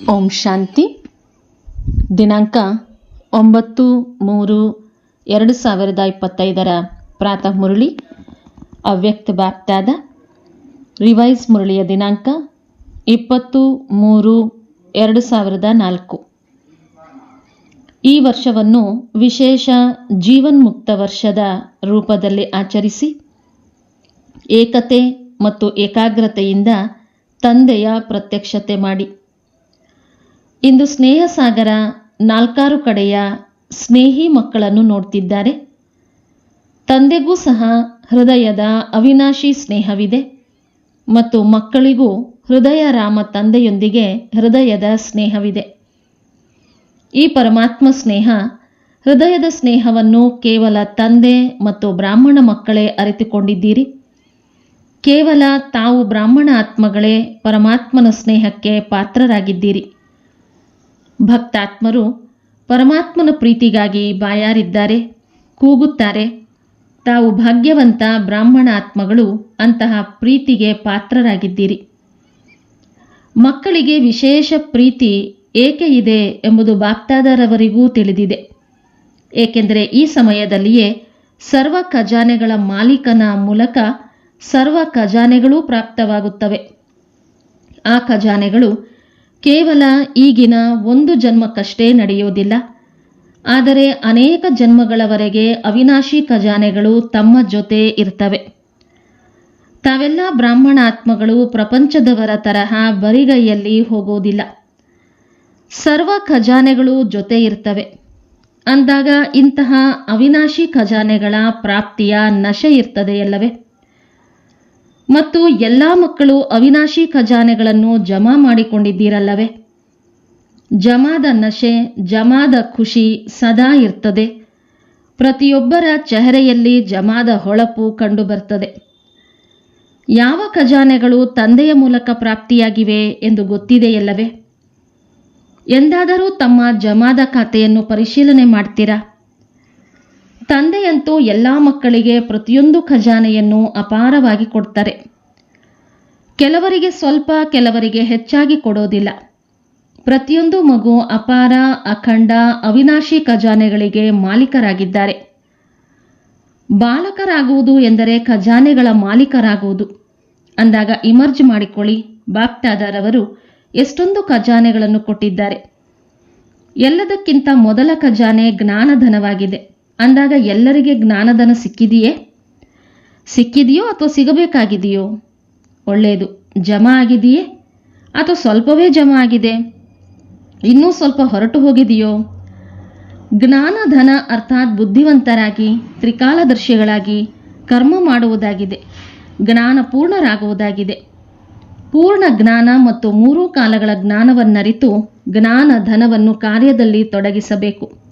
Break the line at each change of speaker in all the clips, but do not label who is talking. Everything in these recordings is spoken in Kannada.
ಓಂ ಶಾಂತಿ. ದಿನಾಂಕ ಒಂಬತ್ತು ಮೂರು ಎರಡು ಸಾವಿರದ ಇಪ್ಪತ್ತೈದರ ಪ್ರಾತಃ ಮುರಳಿ. ಅವ್ಯಕ್ತ ಬಾಪ್ತಾದ ರಿವೈಸ್ ಮುರಳಿಯ ದಿನಾಂಕ ಇಪ್ಪತ್ತು ಮೂರು ಎರಡು ಸಾವಿರದ ನಾಲ್ಕು. ಈ ವರ್ಷವನ್ನು ವಿಶೇಷ ಜೀವನ್ಮುಕ್ತ ವರ್ಷದ ರೂಪದಲ್ಲಿ ಆಚರಿಸಿ ಏಕತೆ ಮತ್ತು ಏಕಾಗ್ರತೆಯಿಂದ ತಂದೆಯ ಪ್ರತ್ಯಕ್ಷತೆ ಮಾಡಿ. ಇಂದು ಸ್ನೇಹ ಸಾಗರ ನಾಲ್ಕಾರು ಕಡೆಯ ಸ್ನೇಹಿ ಮಕ್ಕಳನ್ನು ನೋಡ್ತಿದ್ದಾರೆ. ತಂದೆಗೂ ಸಹ ಹೃದಯದ ಅವಿನಾಶಿ ಸ್ನೇಹವಿದೆ ಮತ್ತು ಮಕ್ಕಳಿಗೂ ಹೃದಯ ರಾಮ ತಂದೆಯೊಂದಿಗೆ ಹೃದಯದ ಸ್ನೇಹವಿದೆ. ಈ ಪರಮಾತ್ಮ ಸ್ನೇಹ ಹೃದಯದ ಸ್ನೇಹವನ್ನು ಕೇವಲ ತಂದೆ ಮತ್ತು ಬ್ರಾಹ್ಮಣ ಮಕ್ಕಳೇ ಅರಿತುಕೊಂಡಿದ್ದೀರಿ. ಕೇವಲ ತಾವು ಬ್ರಾಹ್ಮಣ ಆತ್ಮಗಳೇ ಪರಮಾತ್ಮನ ಸ್ನೇಹಕ್ಕೆ ಪಾತ್ರರಾಗಿದ್ದೀರಿ. ಭಕ್ತಾತ್ಮರು ಪರಮಾತ್ಮನ ಪ್ರೀತಿಗಾಗಿ ಬಾಯಾರಿದ್ದಾರೆ, ಕೂಗುತ್ತಾರೆ. ತಾವು ಭಾಗ್ಯವಂತ ಬ್ರಾಹ್ಮಣ ಆತ್ಮಗಳು ಅಂತಹ ಪ್ರೀತಿಗೆ ಪಾತ್ರರಾಗಿದ್ದೀರಿ. ಮಕ್ಕಳಿಗೆ ವಿಶೇಷ ಪ್ರೀತಿ ಏಕೆ ಇದೆ ಎಂಬುದು ಬಾಪ್ತಾದರವರಿಗೂ ತಿಳಿದಿದೆ. ಏಕೆಂದರೆ ಈ ಸಮಯದಲ್ಲಿಯೇ ಸರ್ವ ಖಜಾನೆಗಳ ಮಾಲೀಕನ ಮೂಲಕ ಸರ್ವ ಖಜಾನೆಗಳೂ ಪ್ರಾಪ್ತವಾಗುತ್ತವೆ. ಆ ಖಜಾನೆಗಳು ಕೇವಲ ಈಗಿನ ಒಂದು ಜನ್ಮಕ್ಕಷ್ಟೇ ನಡೆಯುವುದಿಲ್ಲ. ಆದರೆ ಅನೇಕ ಜನ್ಮಗಳವರೆಗೆ ಅವಿನಾಶಿ ಖಜಾನೆಗಳು ತಮ್ಮ ಜೊತೆ ಇರ್ತವೆ. ತಾವೆಲ್ಲ ಬ್ರಾಹ್ಮಣಾತ್ಮಗಳು ಪ್ರಪಂಚದವರ ತರಹ ಬರಿಗೈಯಲ್ಲಿ ಹೋಗುವುದಿಲ್ಲ. ಸರ್ವ ಖಜಾನೆಗಳು ಜೊತೆ ಇರ್ತವೆ. ಅಂದಾಗ ಇಂತಹ ಅವಿನಾಶಿ ಖಜಾನೆಗಳ ಪ್ರಾಪ್ತಿಯ ನಶೆ ಇರ್ತದೆಯಲ್ಲವೇ? ಮತ್ತು ಎಲ್ಲ ಮಕ್ಕಳು ಅವಿನಾಶಿ ಖಜಾನೆಗಳನ್ನು ಜಮಾ ಮಾಡಿಕೊಂಡಿದ್ದೀರಲ್ಲವೇ? ಜಮಾದ ನಶೆ, ಜಮಾದ ಖುಷಿ ಸದಾ ಇರ್ತದೆ. ಪ್ರತಿಯೊಬ್ಬರ ಚೆಹರೆಯಲ್ಲಿ ಜಮಾದ ಹೊಳಪು ಕಂಡುಬರ್ತದೆ. ಯಾವ ಖಜಾನೆಗಳು ತಂದೆಯ ಮೂಲಕ ಪ್ರಾಪ್ತಿಯಾಗಿವೆ ಎಂದು ಗೊತ್ತಿದೆಯಲ್ಲವೇ? ಎಂದಾದರೂ ತಮ್ಮ ಜಮಾದ ಖಾತೆಯನ್ನು ಪರಿಶೀಲನೆ ಮಾಡ್ತೀರಾ? ತಂದೆಯಂತೂ ಎಲ್ಲ ಮಕ್ಕಳಿಗೆ ಪ್ರತಿಯೊಂದು ಖಜಾನೆಯನ್ನು ಅಪಾರವಾಗಿ ಕೊಡ್ತಾರೆ. ಕೆಲವರಿಗೆ ಸ್ವಲ್ಪ, ಕೆಲವರಿಗೆ ಹೆಚ್ಚಾಗಿ ಕೊಡೋದಿಲ್ಲ. ಪ್ರತಿಯೊಂದು ಮಗು ಅಪಾರ, ಅಖಂಡ, ಅವಿನಾಶಿ ಖಜಾನೆಗಳಿಗೆ ಮಾಲೀಕರಾಗಿದ್ದಾರೆ. ಬಾಲಕರಾಗುವುದು ಎಂದರೆ ಖಜಾನೆಗಳ ಮಾಲೀಕರಾಗುವುದು. ಅಂದಾಗ ಇಮರ್ಜ್ ಮಾಡಿಕೊಳ್ಳಿ, ಬಾಪ್ಟಾದಾರವರು ಎಷ್ಟೊಂದು ಖಜಾನೆಗಳನ್ನು ಕೊಟ್ಟಿದ್ದಾರೆ. ಎಲ್ಲದಕ್ಕಿಂತ ಮೊದಲ ಖಜಾನೆ ಜ್ಞಾನಧನವಾಗಿದೆ. ಅಂದಾಗ ಎಲ್ಲರಿಗೆ ಜ್ಞಾನಧನ ಸಿಕ್ಕಿದೆಯೇ? ಸಿಕ್ಕಿದೆಯೋ ಅಥವಾ ಸಿಗಬೇಕಾಗಿದೆಯೋ? ಒಳ್ಳೆಯದು. ಜಮಾ ಆಗಿದೆಯೇ? ಅಥವಾ ಸ್ವಲ್ಪವೇ ಜಮಾ ಆಗಿದೆ? ಇನ್ನೂ ಸ್ವಲ್ಪ ಹೊರಟು ಹೋಗಿದೆಯೋ? ಜ್ಞಾನಧನ ಅರ್ಥಾತ್ ಬುದ್ಧಿವಂತರಾಗಿ, ತ್ರಿಕಾಲದರ್ಶಿಗಳಾಗಿ ಕರ್ಮ ಮಾಡುವುದಾಗಿದೆ. ಜ್ಞಾನ ಪೂರ್ಣರಾಗುವುದಾಗಿದೆ. ಪೂರ್ಣ ಜ್ಞಾನ ಮತ್ತು ಮೂರೂ ಕಾಲಗಳ ಜ್ಞಾನವನ್ನರಿತು ಜ್ಞಾನ ಧನವನ್ನು ಕಾರ್ಯದಲ್ಲಿ ತೊಡಗಿಸಬೇಕು.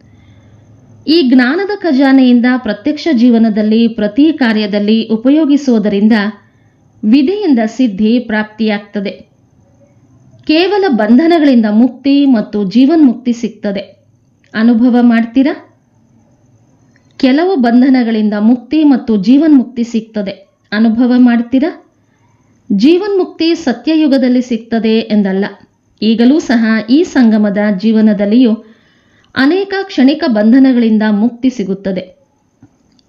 ಈ ಜ್ಞಾನದ ಖಜಾನೆಯಿಂದ ಪ್ರತ್ಯಕ್ಷ ಜೀವನದಲ್ಲಿ, ಪ್ರತಿ ಕಾರ್ಯದಲ್ಲಿ ಉಪಯೋಗಿಸುವುದರಿಂದ ವಿಧಿಯಿಂದ ಸಿದ್ಧಿ ಪ್ರಾಪ್ತಿಯಾಗ್ತದೆ. ಕೇವಲ ಬಂಧನಗಳಿಂದ ಮುಕ್ತಿ ಮತ್ತು ಜೀವನ್ಮುಕ್ತಿ ಸಿಗ್ತದೆ. ಅನುಭವ ಮಾಡ್ತೀರಾ? ಕೆಲವು ಬಂಧನಗಳಿಂದ ಮುಕ್ತಿ ಮತ್ತು ಜೀವನ್ಮುಕ್ತಿ ಸಿಗ್ತದೆ. ಅನುಭವ ಮಾಡ್ತೀರಾ? ಜೀವನ್ಮುಕ್ತಿ ಸತ್ಯಯುಗದಲ್ಲಿ ಸಿಗ್ತದೆ ಎಂದಲ್ಲ. ಈಗಲೂ ಸಹ ಈ ಸಂಗಮದ ಜೀವನದಲ್ಲಿಯೂ ಅನೇಕ ಕ್ಷಣಿಕ ಬಂಧನಗಳಿಂದ ಮುಕ್ತಿ ಸಿಗುತ್ತದೆ.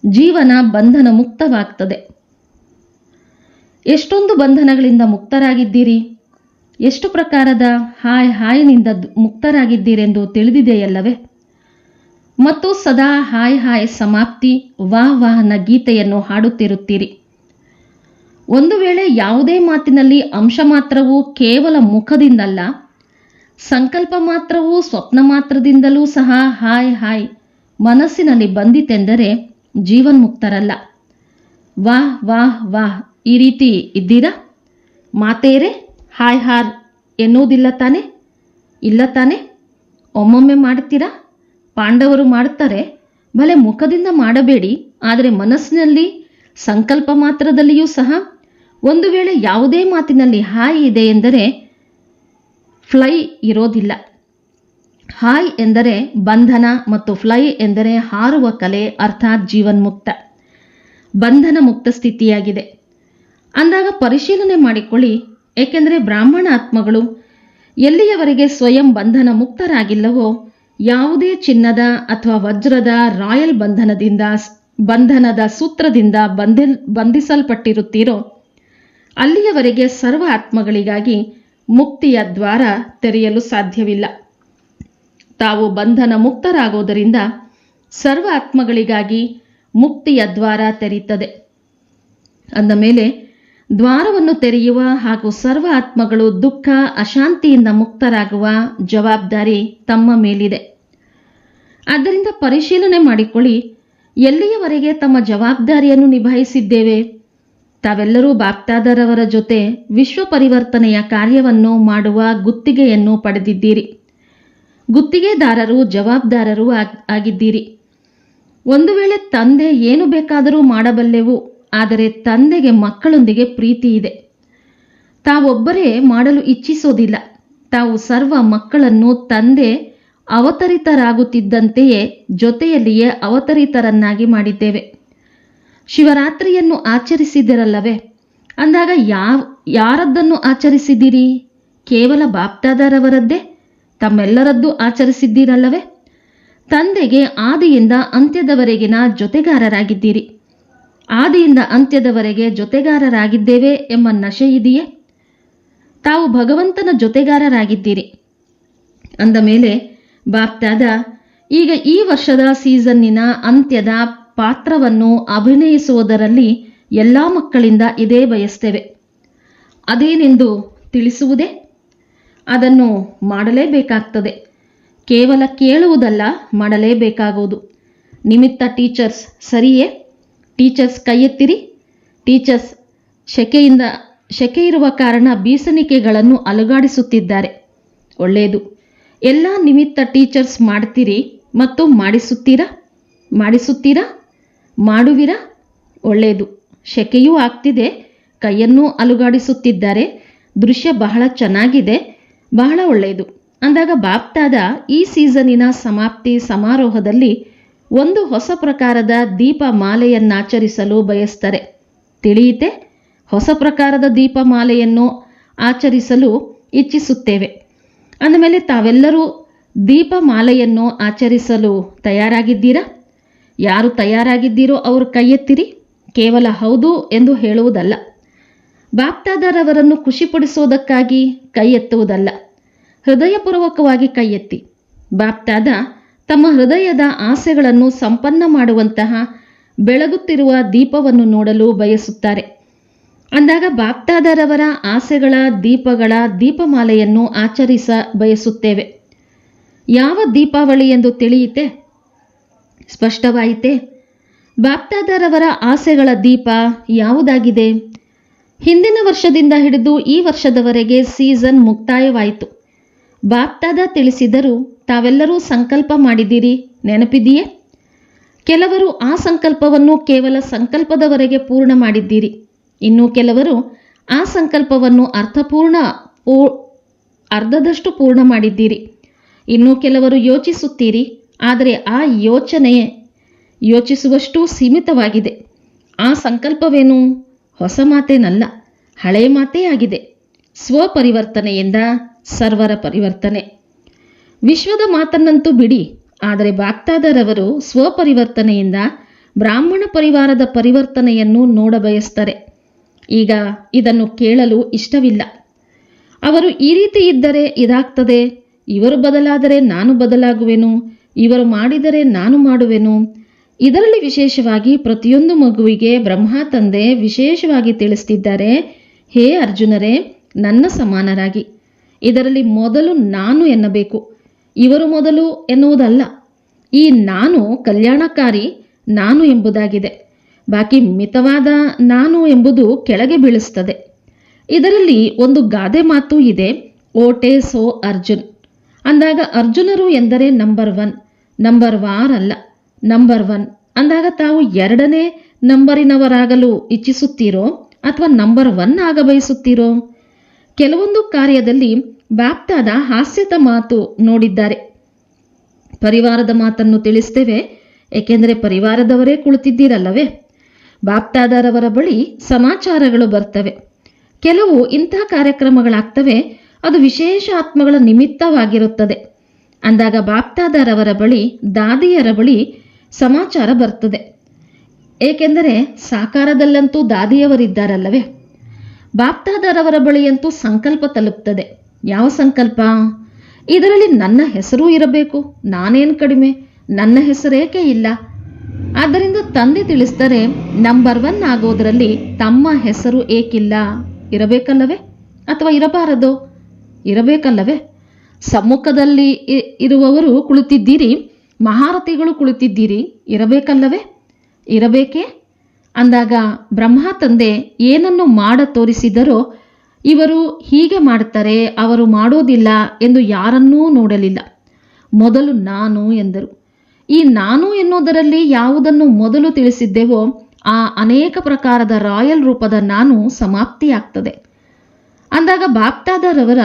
ಜೀವನ ಬಂಧನ ಮುಕ್ತವಾಗ್ತದೆ ಎಷ್ಟೊಂದು ಬಂಧನಗಳಿಂದ ಮುಕ್ತರಾಗಿದ್ದೀರಿ? ಎಷ್ಟು ಪ್ರಕಾರದ ಹಾಯ್ ಹಾಯಿನಿಂದ ಮುಕ್ತರಾಗಿದ್ದೀರೆಂದು ತಿಳಿದಿದೆಯಲ್ಲವೇ? ಮತ್ತು ಸದಾ ಹಾಯ್ ಹಾಯ್ ಸಮಾಪ್ತಿ ವಾಹ್ ವಾಹನ ಗೀತೆಯನ್ನು ಹಾಡುತ್ತಿರುತ್ತೀರಿ. ಒಂದು ವೇಳೆ ಯಾವುದೇ ಮಾತಿನಲ್ಲಿ ಅಂಶ ಮಾತ್ರವೂ ಕೇವಲ ಮುಖದಿಂದಲ್ಲ ಸಂಕಲ್ಪ ಮಾತ್ರವೂ ಸ್ವಪ್ನ ಮಾತ್ರದಿಂದಲೂ ಸಹ ಹಾಯ್ ಹಾಯ್ ಮನಸ್ಸಿನಲ್ಲಿ ಬಂದಿತೆಂದರೆ ಜೀವನ್ಮುಕ್ತರಲ್ಲ. ವಾಹ್ ವಾಹ್ ವಾಹ್ ಈ ರೀತಿ ಇದ್ದೀರಾ? ಮಾತೇರೆ ಹಾಯ್ ಹಾರ್ ಎನ್ನುವುದಿಲ್ಲ ತಾನೆ? ಇಲ್ಲ ತಾನೆ? ಒಮ್ಮೊಮ್ಮೆ ಮಾಡ್ತೀರಾ? ಪಾಂಡವರು ಮಾಡುತ್ತಾರೆ. ಭಲೆ ಮುಖದಿಂದ ಮಾಡಬೇಡಿ. ಆದರೆ ಮನಸ್ಸಿನಲ್ಲಿ ಸಂಕಲ್ಪ ಮಾತ್ರದಲ್ಲಿಯೂ ಸಹ ಒಂದು ವೇಳೆ ಯಾವುದೇ ಮಾತಿನಲ್ಲಿ ಹಾಯ್ ಇದೆ ಎಂದರೆ ಫ್ಲೈ ಇರೋದಿಲ್ಲ. ಹಾಯ್ ಎಂದರೆ ಬಂಧನ ಮತ್ತು ಫ್ಲೈ ಎಂದರೆ ಹಾರುವ ಕಲೆ ಅರ್ಥಾತ್ ಜೀವನ್ಮುಕ್ತ. ಬಂಧನ ಮುಕ್ತ ಸ್ಥಿತಿಯಾಗಿದೆ. ಅಂದಾಗ ಪರಿಶೀಲನೆ ಮಾಡಿಕೊಳ್ಳಿ, ಏಕೆಂದರೆ ಬ್ರಾಹ್ಮಣ ಆತ್ಮಗಳು ಎಲ್ಲಿಯವರೆಗೆ ಸ್ವಯಂ ಬಂಧನ ಮುಕ್ತರಾಗಿಲ್ಲವೋ ಯಾವುದೇ ಚಿನ್ನದ ಅಥವಾ ವಜ್ರದ ರಾಯಲ್ ಬಂಧನದಿಂದ ಬಂಧನದ ಸೂತ್ರದಿಂದ ಬಂಧಿ ಬಂಧಿಸಲ್ಪಟ್ಟಿರುತ್ತೀರೋ, ಅಲ್ಲಿಯವರೆಗೆ ಸರ್ವ ಆತ್ಮಗಳಿಗಾಗಿ ಮುಕ್ತಿಯ ದ್ವಾರ ತೆರೆಯಲು ಸಾಧ್ಯವಿಲ್ಲ. ತಾವು ಬಂಧನ ಮುಕ್ತರಾಗೋದರಿಂದ ಸರ್ವ ಆತ್ಮಗಳಿಗಾಗಿ ಮುಕ್ತಿಯ ದ್ವಾರ ತೆರೀತದೆ. ಅಂದ ಮೇಲೆ, ದ್ವಾರವನ್ನು ತೆರೆಯುವ ಹಾಗೂ ಸರ್ವ ಆತ್ಮಗಳು ದುಃಖ, ಅಶಾಂತಿಯಿಂದ ಮುಕ್ತರಾಗುವ ಜವಾಬ್ದಾರಿ ತಮ್ಮ ಮೇಲಿದೆ. ಆದ್ದರಿಂದ ಪರಿಶೀಲನೆ ಮಾಡಿಕೊಳ್ಳಿ, ಎಲ್ಲಿಯವರೆಗೆ ತಮ್ಮ ಜವಾಬ್ದಾರಿಯನ್ನು ನಿಭಾಯಿಸಿದ್ದೇವೆ? ತಾವೆಲ್ಲರೂ ಬಾಪ್ತಾದರವರ ಜೊತೆ ವಿಶ್ವ ಪರಿವರ್ತನೆಯ ಕಾರ್ಯವನ್ನು ಮಾಡುವ ಗುತ್ತಿಗೆಯನ್ನು ಪಡೆದಿದ್ದೀರಿ. ಗುತ್ತಿಗೆದಾರರು ಜವಾಬ್ದಾರರು ಆಗ್- ಆಗಿದ್ದೀರಿ. ಒಂದು ವೇಳೆ ತಂದೆ ಏನು ಬೇಕಾದರೂ ಮಾಡಬಲ್ಲೆವು, ಆದರೆ ತಂದೆಗೆ ಮಕ್ಕಳೊಂದಿಗೆ ಪ್ರೀತಿ ಇದೆ. ತಾವೊಬ್ಬರೇ ಮಾಡಲು ಇಚ್ಛಿಸೋದಿಲ್ಲ. ತಾವು ಸರ್ವ ಮಕ್ಕಳನ್ನು ತಂದೆ ಅವತರಿತರಾಗುತ್ತಿದ್ದಂತೆಯೇ ಜೊತೆಯಲ್ಲಿಯೇ ಅವತರಿತರನ್ನಾಗಿ ಮಾಡಿದ್ದೇವೆ. ಶಿವರಾತ್ರಿಯನ್ನು ಆಚರಿಸಿದಿರಲ್ಲವೇ? ಅಂದಾಗ ಯಾವ, ಯಾರದ್ದನ್ನು ಆಚರಿಸಿದ್ದೀರಿ ಕೇವಲ ಬಾಪ್ತಾದರವರದ್ದೇ? ತಮ್ಮೆಲ್ಲರದ್ದು ಆಚರಿಸಿದ್ದೀರಲ್ಲವೇ? ತಂದೆಗೆ ಆದಿಯಿಂದ ಅಂತ್ಯದವರೆಗಿನ ಜೊತೆಗಾರರಾಗಿದ್ದೀರಿ. ಆದಿಯಿಂದ ಅಂತ್ಯದವರೆಗೆ ಜೊತೆಗಾರರಾಗಿದ್ದೇವೆ ಎಂಬ ನಶೆ ಇದೆಯೇ? ತಾವು ಭಗವಂತನ ಜೊತೆಗಾರರಾಗಿದ್ದೀರಿ. ಅಂದ ಮೇಲೆ ಬಾಪ್ತಾದ, ಈಗ ಈ ವರ್ಷದ ಸೀಸನ್ನಿನ ಅಂತ್ಯದ ಪಾತ್ರವನ್ನು ಅಭಿನಯಿಸುವುದರಲ್ಲಿ ಎಲ್ಲ ಮಕ್ಕಳಿಂದ ಇದೇ ಬಯಸ್ತೇವೆ. ಅದೇನೆಂದು ತಿಳಿಸುವುದೇ? ಅದನ್ನು ಮಾಡಲೇಬೇಕಾಗ್ತದೆ. ಕೇವಲ ಕೇಳುವುದಲ್ಲ, ಮಾಡಲೇಬೇಕಾಗುವುದು. ನಿಮಿತ್ತ ಟೀಚರ್ಸ್ ಸರಿಯೇ? ಟೀಚರ್ಸ್ ಕೈ ಎತ್ತಿರಿ ಟೀಚರ್ಸ್ ಶೆಕೆಯಿಂದ, ಶೆಕೆ ಇರುವ ಕಾರಣ ಬೀಸಣಿಕೆಗಳನ್ನು ಅಲುಗಾಡಿಸುತ್ತಿದ್ದಾರೆ. ಒಳ್ಳೆಯದು. ಎಲ್ಲ ನಿಮಿತ್ತ ಟೀಚರ್ಸ್ ಮಾಡ್ತೀರಿ ಮತ್ತು ಮಾಡಿಸುತ್ತೀರಾ? ಮಾಡಿಸುತ್ತೀರಾ? ಮಾಡುವಿರಾ? ಒಳ್ಳೆಯದು. ಶೆಕೆಯೂ ಆಗ್ತಿದೆ. ಕೈಯನ್ನೂ ಅಲುಗಾಡಿಸುತ್ತಿದ್ದಾರೆ. ದೃಶ್ಯ ಬಹಳ ಚೆನ್ನಾಗಿದೆ. ಬಹಳ ಒಳ್ಳೆಯದು. ಅಂದಾಗ ಬಾಪ್ತಾದ ಈ ಸೀಸನಿನ ಸಮಾಪ್ತಿ ಸಮಾರೋಹದಲ್ಲಿ ಒಂದು ಹೊಸ ಪ್ರಕಾರದ ದೀಪ ಮಾಲೆಯನ್ನಾಚರಿಸಲು ಬಯಸ್ತಾರೆ. ತಿಳಿಯಿತೆ? ಹೊಸ ಪ್ರಕಾರದ ದೀಪ ಮಾಲೆಯನ್ನು ಆಚರಿಸಲು ಇಚ್ಛಿಸುತ್ತೇವೆ. ಅಂದಮೇಲೆ ತಾವೆಲ್ಲರೂ ದೀಪ ಮಾಲೆಯನ್ನು ಆಚರಿಸಲು ತಯಾರಾಗಿದ್ದೀರಾ? ಯಾರು ತಯಾರಾಗಿದ್ದೀರೋ ಅವರು ಕೈ ಎತ್ತಿರಿ ಕೇವಲ ಹೌದು ಎಂದು ಹೇಳುವುದಲ್ಲ. ಬಾಪ್ತಾದಾರವರನ್ನು ಖುಷಿಪಡಿಸುವುದಕ್ಕಾಗಿ ಕೈ ಎತ್ತುವುದಲ್ಲ ಹೃದಯಪೂರ್ವಕವಾಗಿ ಕೈ ಎತ್ತಿ ಬಾಪ್ತಾದ ತಮ್ಮ ಹೃದಯದ ಆಸೆಗಳನ್ನು ಸಂಪನ್ನ ಮಾಡುವಂತಹ ಬೆಳಗುತ್ತಿರುವ ದೀಪವನ್ನು ನೋಡಲು ಬಯಸುತ್ತಾರೆ. ಅಂದಾಗ ಬಾಪ್ತಾದರವರ ಆಸೆಗಳ ದೀಪಗಳ ದೀಪಮಾಲೆಯನ್ನು ಆಚರಿಸ ಬಯಸುತ್ತೇವೆ. ಯಾವ ದೀಪಾವಳಿ ಎಂದು ತಿಳಿಯಿತೆ? ಸ್ಪಷ್ಟವಾಯಿತೆ? ಬಾಪ್ತಾದರವರ ಆಸೆಗಳ ದೀಪ ಯಾವುದಾಗಿದೆ? ಹಿಂದಿನ ವರ್ಷದಿಂದ ಹಿಡಿದು ಈ ವರ್ಷದವರೆಗೆ ಸೀಸನ್ ಮುಕ್ತಾಯವಾಯಿತು. ಬಾಪ್ತಾದ ತಿಳಿಸಿದರು ತಾವೆಲ್ಲರೂ ಸಂಕಲ್ಪ ಮಾಡಿದ್ದೀರಿ ನೆನಪಿದೆಯೇ ಕೆಲವರು ಆ ಸಂಕಲ್ಪವನ್ನು ಕೇವಲ ಸಂಕಲ್ಪದವರೆಗೆ ಪೂರ್ಣ ಮಾಡಿದ್ದೀರಿ. ಇನ್ನು ಕೆಲವರು ಆ ಸಂಕಲ್ಪವನ್ನು ಅರ್ಥಪೂರ್ಣ ಅರ್ಧದಷ್ಟು ಪೂರ್ಣ ಮಾಡಿದ್ದೀರಿ. ಇನ್ನು ಕೆಲವರು ಯೋಚಿಸುತ್ತೀರಿ ಆದರೆ ಆ ಯೋಚನೆ ಯೋಚಿಸುವಷ್ಟು ಸೀಮಿತವಾಗಿದೆ. ಆ ಸಂಕಲ್ಪವೇನು? ಹೊಸ ಮಾತೇನಲ್ಲ. ಹಳೆ ಮಾತೇ ಆಗಿದೆ. ಸ್ವಪರಿವರ್ತನೆಯಿಂದ ಸರ್ವರ ಪರಿವರ್ತನೆ. ವಿಶ್ವದ ಮಾತನ್ನಂತೂ ಬಿಡಿ. ಆದರೆ ಬಾಗ್ತಾದರವರು ಸ್ವಪರಿವರ್ತನೆಯಿಂದ ಬ್ರಾಹ್ಮಣ ಪರಿವಾರದ ಪರಿವರ್ತನೆಯನ್ನು ನೋಡಬಯಸ್ತಾರೆ ಈಗ ಇದನ್ನು ಕೇಳಲು ಇಷ್ಟವಿಲ್ಲ. ಅವರು ಈ ರೀತಿ ಇದ್ದರೆ ಇದಾಗ್ತದೆ. ಇವರು ಬದಲಾದರೆ ನಾನು ಬದಲಾಗುವೆನು. ಇವರು ಮಾಡಿದರೆ ನಾನು ಮಾಡುವೆನು? ಇದರಲ್ಲಿ ವಿಶೇಷವಾಗಿ ಪ್ರತಿಯೊಂದು ಮಗುವಿಗೆ ಬ್ರಹ್ಮ ತಂದೆ ವಿಶೇಷವಾಗಿ ತಿಳಿಸ್ತಿದ್ದಾರೆ, ಹೇ ಅರ್ಜುನರೇ, ನನ್ನ ಸಮಾನರಾಗಿ. ಇದರಲ್ಲಿ ಮೊದಲು ನಾನು ಎನ್ನಬೇಕು. ಇವರು ಮೊದಲು ಎನ್ನುವುದಲ್ಲ. ಈ ನಾನು ಕಲ್ಯಾಣಕಾರಿ ನಾನು ಎಂಬುದಾಗಿದೆ. ಬಾಕಿ ಮಿತವಾದ ನಾನು ಎಂಬುದು ಕೆಳಗೆ ಬೀಳಿಸ್ತದೆ. ಇದರಲ್ಲಿ ಒಂದು ಗಾದೆ ಮಾತು ಇದೆ, ಓಟೆ ಸೋ ಅರ್ಜುನ್. ಅಂದಾಗ ಅರ್ಜುನರು ಎಂದರೆ ನಂಬರ್ ಒನ್ ನಂಬರ್ ವಾರ್ ಅಲ್ಲ. ನಂಬರ್ ಒನ್ ಅಂದಾಗ ತಾವು ಎರಡನೇ ನಂಬರಿನವರಾಗಲು ಇಚ್ಛಿಸುತ್ತೀರೋ ಅಥವಾ ನಂಬರ್ ಒನ್ ಆಗ ಬಯಸುತ್ತೀರೋ? ಕೆಲವೊಂದು ಕಾರ್ಯದಲ್ಲಿ ಬಾಪ್ತಾದ ಹಾಸ್ಯದ ಮಾತು ನೋಡಿದ್ದಾರೆ. ಪರಿವಾರದ ಮಾತನ್ನು ತಿಳಿಸ್ತೇವೆ. ಏಕೆಂದರೆ ಪರಿವಾರದವರೇ ಕುಳಿತಿದ್ದೀರಲ್ಲವೇ? ಬಾಪ್ತಾದಾರವರ ಬಳಿ ಸಮಾಚಾರಗಳು ಬರ್ತವೆ. ಕೆಲವು ಇಂಥ ಕಾರ್ಯಕ್ರಮಗಳಾಗ್ತವೆ. ಅದು ವಿಶೇಷ ಆತ್ಮಗಳ ನಿಮಿತ್ತವಾಗಿರುತ್ತದೆ. ಅಂದಾಗ ಬಾಪ್ತಾದರವರ ಬಳಿ, ದಾದಿಯರ ಬಳಿ ಸಮಾಚಾರ ಬರ್ತದೆ ಏಕೆಂದರೆ ಸಾಕಾರದಲ್ಲಂತೂ ದಾದಿಯವರಿದ್ದಾರಲ್ಲವೇ? ಬಾಪ್ತಾದರವರ ಬಳಿಯಂತೂ ಸಂಕಲ್ಪ ತಲುಪ್ತದೆ. ಯಾವ ಸಂಕಲ್ಪ? ಇದರಲ್ಲಿ ನನ್ನ ಹೆಸರೂ ಇರಬೇಕು, ನಾನೇನು ಕಡಿಮೆ, ನನ್ನ ಹೆಸರೇಕೆ ಇಲ್ಲ. ಆದ್ದರಿಂದ ತಂದೆ ತಿಳಿಸ್ತಾರೆ ನಂಬರ್ ಒನ್ ಆಗೋದರಲ್ಲಿ ತಮ್ಮ ಹೆಸರು ಏಕಿಲ್ಲ. ಇರಬೇಕಲ್ಲವೇ ಅಥವಾ ಇರಬಾರದು? ಇರಬೇಕಲ್ಲವೇ? ಸಮ್ಮುಖದಲ್ಲಿ ಇರುವವರು ಕುಳಿತಿದ್ದೀರಿ, ಮಹಾರಥಿಗಳು ಕುಳಿತಿದ್ದೀರಿ, ಇರಬೇಕಲ್ಲವೇ? ಇರಬೇಕೇ? ಅಂದಾಗ ಬ್ರಹ್ಮ ತಂದೆ ಏನನ್ನು ಮಾಡ ತೋರಿಸಿದರೋ, ಇವರು ಹೀಗೆ ಮಾಡ್ತಾರೆ ಅವರು ಮಾಡೋದಿಲ್ಲ ಎಂದು ಯಾರನ್ನೂ ನೋಡಲಿಲ್ಲ. ಮೊದಲು ನಾನು ಎಂದರು. ಈ ನಾನು ಎನ್ನುವುದರಲ್ಲಿ ಯಾವುದನ್ನು ಮೊದಲು ತಿಳಿಸಿದ್ದೆವೋ, ಆ ಅನೇಕ ಪ್ರಕಾರದ ರಾಯಲ್ ರೂಪದ ನಾನು ಸಮಾಪ್ತಿಯಾಗ್ತದೆ. ಅಂದಾಗ ಬಾಪ್ತಾದರವರ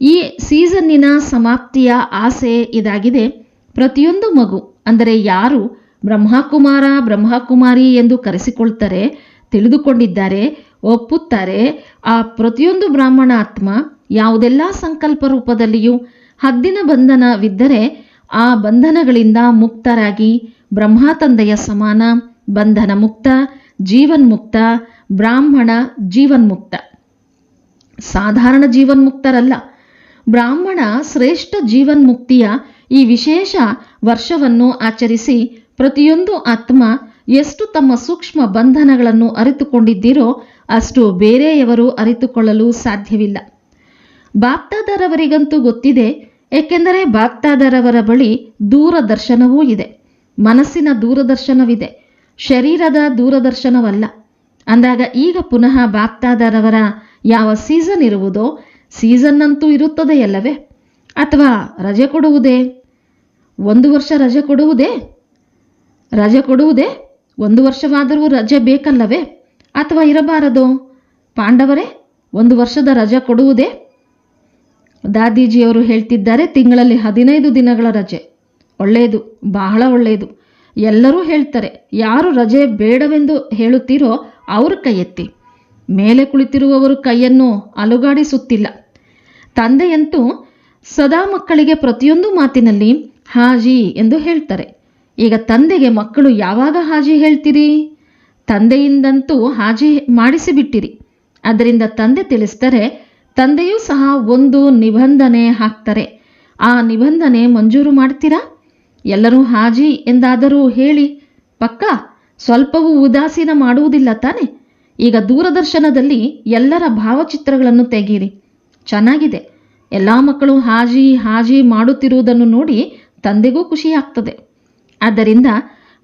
ಈ ಸೀಸನ್ನಿನ ಸಮಾಪ್ತಿಯ ಆಸೆ ಇದಾಗಿದೆ. ಪ್ರತಿಯೊಂದು ಮಗು, ಅಂದರೆ ಯಾರು ಬ್ರಹ್ಮಕುಮಾರ, ಬ್ರಹ್ಮಕುಮಾರಿ ಎಂದು ಕರೆಸಿಕೊಳ್ತಾರೆ, ತಿಳಿದುಕೊಂಡಿದ್ದಾರೆ, ಒಪ್ಪುತ್ತಾರೆ, ಆ ಪ್ರತಿಯೊಂದು ಬ್ರಾಹ್ಮಣ ಆತ್ಮ ಯಾವುದೆಲ್ಲ ಸಂಕಲ್ಪ ರೂಪದಲ್ಲಿಯೂ ಹದ್ದಿನ ಬಂಧನವಿದ್ದರೆ ಆ ಬಂಧನಗಳಿಂದ ಮುಕ್ತರಾಗಿ ಬ್ರಹ್ಮ ತಂದೆಯ ಸಮಾನ ಬಂಧನ ಮುಕ್ತ ಜೀವನ್ಮುಕ್ತ, ಬ್ರಾಹ್ಮಣ ಜೀವನ್ಮುಕ್ತ. ಸಾಧಾರಣ ಜೀವನ್ಮುಕ್ತರಲ್ಲ. ಬ್ರಾಹ್ಮಣ ಶ್ರೇಷ್ಠ ಜೀವನ್ಮುಕ್ತಿಯ ಈ ವಿಶೇಷ ವರ್ಷವನ್ನು ಆಚರಿಸಿ ಪ್ರತಿಯೊಂದು ಆತ್ಮ ಎಷ್ಟು ತಮ್ಮ ಸೂಕ್ಷ್ಮ ಬಂಧನಗಳನ್ನು ಅರಿತುಕೊಂಡಿದ್ದೀರೋ ಅಷ್ಟು ಬೇರೆಯವರು ಅರಿತುಕೊಳ್ಳಲು ಸಾಧ್ಯವಿಲ್ಲ. ಬಾಪ್ತಾದರವರಿಗಂತೂ ಗೊತ್ತಿದೆ, ಏಕೆಂದರೆ ಬಾಪ್ತಾದರವರ ಬಳಿ ದೂರದರ್ಶನವೂ ಇದೆ. ಮನಸ್ಸಿನ ದೂರದರ್ಶನವಿದೆ, ಶರೀರದ ದೂರದರ್ಶನವಲ್ಲ. ಅಂದಾಗ ಈಗ ಪುನಃ ಬಾಪ್ತಾದರವರ ಯಾವ ಸೀಸನ್ ಇರುವುದೋ ಸೀಸನ್ ಅಂತೂ ಇರುತ್ತದೆಯಲ್ಲವೇ ಅಥವಾ ರಜೆ ಕೊಡುವುದೇ? ಒಂದು ವರ್ಷ ರಜೆ ಕೊಡುವುದೇ? ರಜೆ ಕೊಡುವುದೇ ಒಂದು ವರ್ಷವಾದರೂ ರಜೆ ಬೇಕಲ್ಲವೇ? ಅಥವಾ ಇರಬಾರದು? ಪಾಂಡವರೇ, ಒಂದು ವರ್ಷದ ರಜೆ ಕೊಡುವುದೇ? ದಾದೀಜಿಯವರು ಹೇಳ್ತಿದ್ದಾರೆ ತಿಂಗಳಲ್ಲಿ ಹದಿನೈದು ದಿನಗಳ ರಜೆ. ಒಳ್ಳೆಯದು, ಬಹಳ ಒಳ್ಳೆಯದು. ಎಲ್ಲರೂ ಹೇಳ್ತಾರೆ, ಯಾರು ರಜೆ ಬೇಡವೆಂದು ಹೇಳುತ್ತೀರೋ ಅವರು ಕೈ ಎತ್ತಿ ಮೇಲೆ ಕುಳಿತಿರುವವರು ಕೈಯನ್ನು ಅಲುಗಾಡಿಸುತ್ತಿಲ್ಲ. ತಂದೆಯಂತೂ ಸದಾ ಮಕ್ಕಳಿಗೆ ಪ್ರತಿಯೊಂದು ಮಾತಿನಲ್ಲಿ ಹಾಜಿ ಎಂದು ಹೇಳ್ತಾರೆ. ಈಗ ತಂದೆಗೆ ಮಕ್ಕಳು ಯಾವಾಗ ಹಾಜಿ ಹೇಳ್ತೀರಿ? ತಂದೆಯಿಂದಂತೂ ಹಾಜಿ ಮಾಡಿಸಿಬಿಟ್ಟಿರಿ. ಅದರಿಂದ ತಂದೆ ತಿಳಿಸ್ತಾರೆ ತಂದೆಯೂ ಸಹ ಒಂದು ನಿಬಂಧನೆ ಹಾಕ್ತಾರೆ. ಆ ನಿಬಂಧನೆ ಮಂಜೂರು ಮಾಡ್ತೀರಾ? ಎಲ್ಲರೂ ಹಾಜಿ ಎಂದಾದರೂ ಹೇಳಿ, ಪಕ್ಕ, ಸ್ವಲ್ಪವೂ ಉದಾಸೀನ ಮಾಡುವುದಿಲ್ಲ ತಾನೆ? ಈಗ ದೂರದರ್ಶನದಲ್ಲಿ ಎಲ್ಲರ ಭಾವಚಿತ್ರಗಳನ್ನು ತೆಗೀರಿ ಚೆನ್ನಾಗಿದೆ. ಎಲ್ಲ ಮಕ್ಕಳು ಹಾಜಿ ಹಾಜಿ ಮಾಡುತ್ತಿರುವುದನ್ನು ನೋಡಿ ತಂದೆಗೂ ಖುಷಿಯಾಗ್ತದೆ. ಆದ್ದರಿಂದ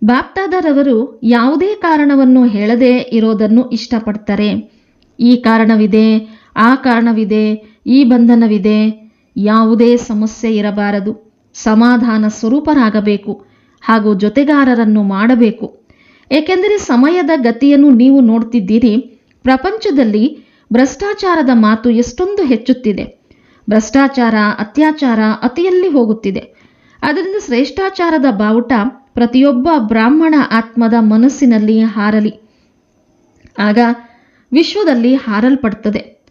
ಬಾಪ್ತಾದರವರು ಯಾವುದೇ ಕಾರಣವನ್ನು ಹೇಳದೇ ಇರೋದನ್ನು ಇಷ್ಟಪಡ್ತಾರೆ. ಈ ಕಾರಣವಿದೆ, ಆ ಕಾರಣವಿದೆ, ಈ ಬಂಧನವಿದೆ. ಯಾವುದೇ ಸಮಸ್ಯೆ ಇರಬಾರದು. ಸಮಾಧಾನ ಸ್ವರೂಪರಾಗಬೇಕು. ಹಾಗೂ ಜೊತೆಗಾರರನ್ನು ಮಾಡಬೇಕು. ಏಕೆಂದರೆ ಸಮಯದ ಗತಿಯನ್ನು ನೀವು ನೋಡ್ತಿದ್ದೀರಿ, ಪ್ರಪಂಚದಲ್ಲಿ ಭ್ರಷ್ಟಾಚಾರದ ಮಾತು ಎಷ್ಟೊಂದು ಹೆಚ್ಚುತ್ತಿದೆ. ಭ್ರಷ್ಟಾಚಾರ, ಅತ್ಯಾಚಾರ ಅತಿಯಲ್ಲಿ ಹೋಗುತ್ತಿದೆ. ಅದರಿಂದ ಶ್ರೇಷ್ಠಾಚಾರದ ಬಾವುಟ ಪ್ರತಿಯೊಬ್ಬ ಬ್ರಾಹ್ಮಣ ಆತ್ಮದ ಮನಸ್ಸಿನಲ್ಲಿ ಹಾರಲಿ. ಆಗ ವಿಶ್ವದಲ್ಲಿ ಹಾರಲ್ಪಡ್ತದೆ.